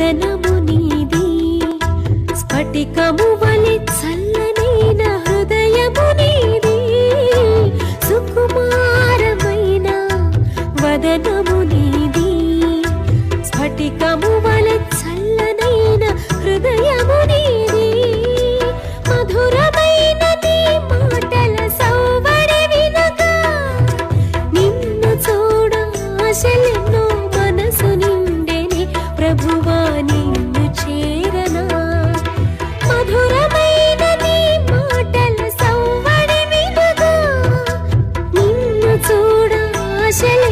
వదనము నీది. స్ఫటికము వలె చల్లనైన హృదయము నీది. సుకుమారమైన వదనము నీది. స్ఫటికము వలె చల్లనైన హృదయము నీది. మధురమైన నీ మాటల సౌవడి వినగా నిన్ను చూడ ఆశలెన్నో Ocean